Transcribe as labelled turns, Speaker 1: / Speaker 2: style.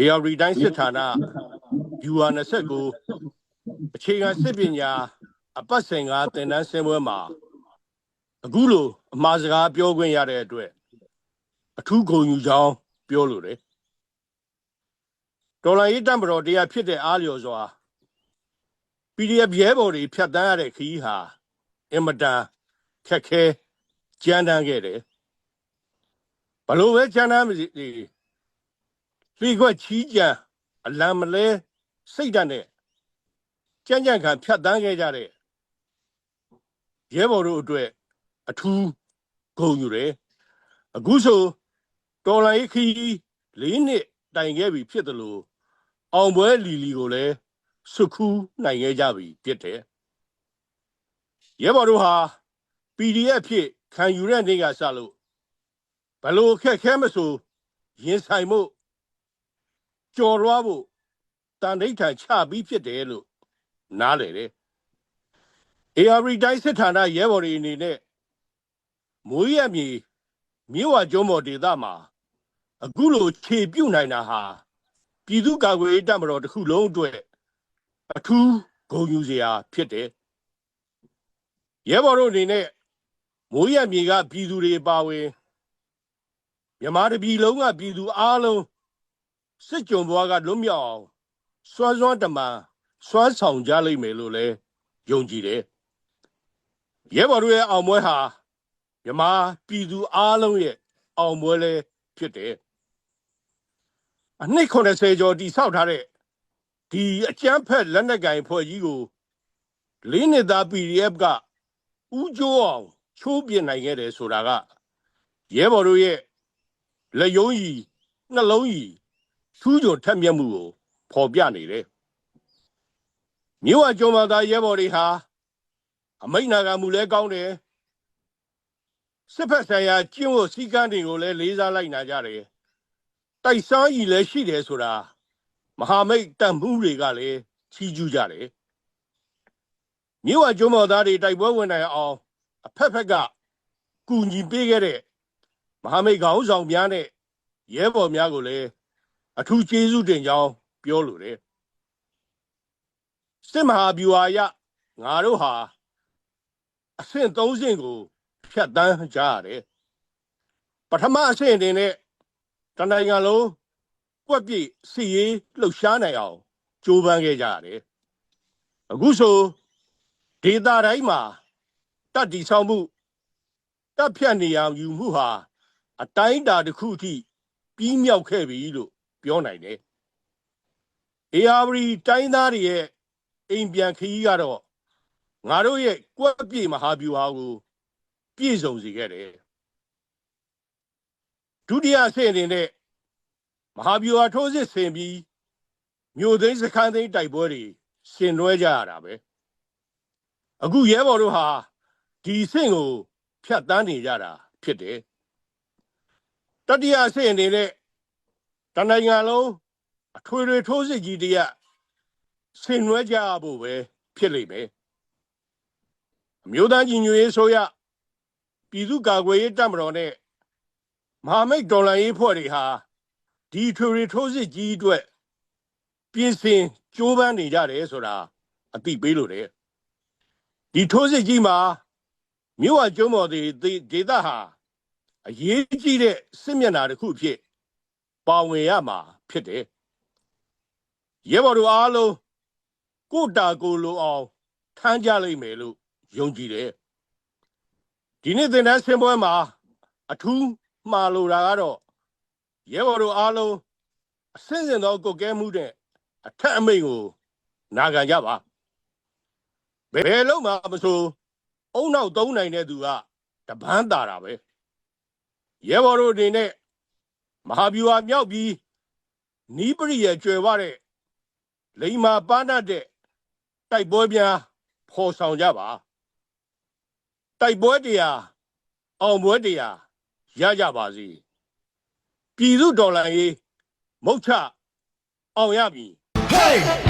Speaker 1: AR တိုင်းစစ်ဌာန UR 29အခြေခံစစ်ပညာအပတ်စဉ်ကသင်တန်းဆင်းပွဲမှာအခုလိုအမှားစကားပြောခွင့်ရတဲ့အတွက်အထူးဂုဏ်ယူကြောင်းပြောလိုတယ်တော်လိုင်းရေးတံပတော်တရားဖြစ်တဲ့အားလျော်စွာ PDF ရဲဘော်တွေဖြတ်တန်းရတဲ့ခရီးဟာအင်မတန်ခက်ခဲကြမ်းတမ်းခဲ့တယ်ဘလို့ပဲကြမ်းတမ်းမစီ လေခွက်ချီးကြံအလံမလဲစိတ်ဓာတ်နဲ့ကြမ်းကြမ်းခံဖြတ်တန်းခဲ့ကြတဲ့ရဲဘော်တို့အတွက်အထူးဂုဏ်ယူတယ်အခုဆိုတော်လိုင်းခီးလေးနှစ်တိုင်ခဲ့ပြီဖြစ်တယ်လို့အောင်ပွဲလီလီကိုလည်းစုခူးနိုင်ခဲ့ကြပြီဖြစ်တယ်ရဲဘော်တို့ဟာ PDF ဖြစ်ခံယူတဲ့နေ့ကစလို့ဘလို့ခက်ခဲမဆိုရင်ဆိုင်မှု ကြော်လွားဖို့တန်ဋိဌာန်ချပြီးဖြစ်တယ်လို့နားလေတယ် AR တိုင်းစစ်ဌာနရဲဘော်တွေအနေနဲ့မိုးရမြေမြို့ဝကျုံးမော်ဒေသမှာအခုလိုခြေပြုတ်နိုင်တာဟာပြည်သူ့ကာကွယ်ရေးတပ်မတော်တစ်ခုလုံးအတွက်အထူးဂုဏ်ယူစရာဖြစ်တယ်ရဲဘော်တို့အနေနဲ့မိုးရမြေကပြည်သူတွေပါဝင်မြန်မာတပြည်လုံးကပြည်သူအားလုံး စစ်ကြုံဘွားကလွတ်မြောက်အောင်စွမ်းစွမ်းတမန်စွမ်းဆောင်ကြလိမ့်မယ်လို့လည်းယုံကြည်တယ်ရဲဘော်တို့ရဲ့အောင်ပွဲဟာမြန်မာပြည်သူအားလုံးရဲ့အောင်ပွဲလည်းဖြစ်တယ်အနှစ်80ကျော်တိဆောက်ထားတဲ့ဒီအကျန်းဖက်လက်နက်ကင်ဖွဲ့ကြီးကိုလေးနှစ်သား PDF ကဥကျိုးအောင်ချိုးပြစ်နိုင်ခဲ့တယ်ဆိုတာကရဲဘော်တို့ရဲ့လက်ယုံကြီးနှလုံးကြီး ထူးကြုံထက်မြက်မှုကိုဖော်ပြနေတယ်မြို့ဝကျော်မာသားရဲဘော်တွေဟာအမိတ်နာခံမှုလည်းကောင်းတယ်စစ်ဖက်ဆိုင်ရာကျင့်ဝတ်စည်းကမ်းတွေကိုလည်းလေးစားလိုက်နာကြတယ်တိုက်စားကြီးလည်းရှိတယ်ဆိုတာမဟာမိတ်တန်မှုတွေကလည်းချီးကျူးကြတယ်မြို့ဝကျော်မာသားတွေတိုက်ပွဲဝင်နိုင်အောင်အဖက်ဖက်ကကူညီပေးခဲ့တဲ့မဟာမိတ်ခေါင်းဆောင်များနဲ့ရဲဘော်များကိုလည်း အထူးကျေးဇူးတင်ကြောင်းပြောလိုတယ်စစ်မဟာဗျူဟာရငါတို့ဟာအဆင့်၃ဆင့်ကိုဖြတ်တန်းကြရတယ်ပထမအဆင့်အနေနဲ့တနင်္ဂနွေလုံးကွက်ပြည့်စီရေးလှုပ်ရှားနိုင်အောင်ကြိုးပမ်းခဲ့ကြရတယ်အခုဆိုဒေတာတိုင်းမှာတတ်တီဆောင်မှုတပ်ဖြတ်နေရယူမှုဟာအတိုင်းအတာတစ်ခုအထိပြီးမြောက်ခဲ့ပြီလို့ ပြောနိုင်တယ်။ AR တိုင်းသားတွေရဲ့အိမ်ပြန်ခရီးကတော့ငါတို့ရဲ့ကွက်ပြေမဟာဗျူဟာကိုပြည့်စုံစေခဲ့တယ်။ဒုတိယအဆင့်အနေနဲ့မဟာဗျူဟာထိုးစစ်ဆင်ပြီးမြို့သိမ်းစခန်းသိမ်းတိုက်ပွဲတွေရှင်နွှဲကြရတာပဲ။အခုရဲဘော်တို့ဟာဒီအဆင့်ကိုဖြတ်တန်းနေကြတာဖြစ်တယ်။တတိယအဆင့်အနေနဲ့ တနိုင်ငံလုံးအထွေထွေထိုးစစ်ကြီးတရက်ဆင်နွှဲကြရဖို့ပဲဖြစ်လိမ့်မယ်အမျိုးသားကြီးညွတ်ရေးဆိုရပြည်သူ့ကာကွယ်ရေးတပ်မတော်နဲ့မဟာမိတ်ဒေါ်လာရေးဖွဲ့တွေဟာဒီထွေထွေထိုးစစ်ကြီးအတွက်ပြင်ဆင်ကြိုးပမ်းနေကြတယ်ဆိုတာအသိပေးလို့တယ်ဒီထိုးစစ်ကြီးမှာမြို့ဝကျုံးမော်တွေဒေသဟာအရေးကြီးတဲ့စစ်မျက်နှာတစ်ခုဖြစ် ပါဝင်ရမှာဖြစ်တယ်ရဲဘော်တို့အားလုံးကိုတာကိုလိုအောင်ထမ်းကြလိမ့်မယ်လို့ယုံကြည်တယ်ဒီနေ့သင်တန်းဆင်းပွဲမှာအထူးမှားလိုတာကတော့ရဲဘော်တို့အားလုံးအစင်းစင်သောကုတ်ကဲမှုတဲ့အထက်အမိန့်ကိုနာခံကြပါဘယ်လုံးမှမဆိုအုံနောက်သုံးနိုင်တဲ့သူကတပန်းတာတာပဲရဲဘော်တို့အနေနဲ့ မဟာဗျူဟာမြောက်ပြီးနီးပရိရဲ့ကျွယ်ဝတဲ့လိမ္မာပန်းတတ်တဲ့တိုက်ပွဲများဖော်ဆောင်ကြပါတိုက်ပွဲတရားအောင်ပွဲတရားရကြပါစေပြည်သူဒေါ်လာရေးမုတ်ချအောင်ရပြီ
Speaker 2: Hey!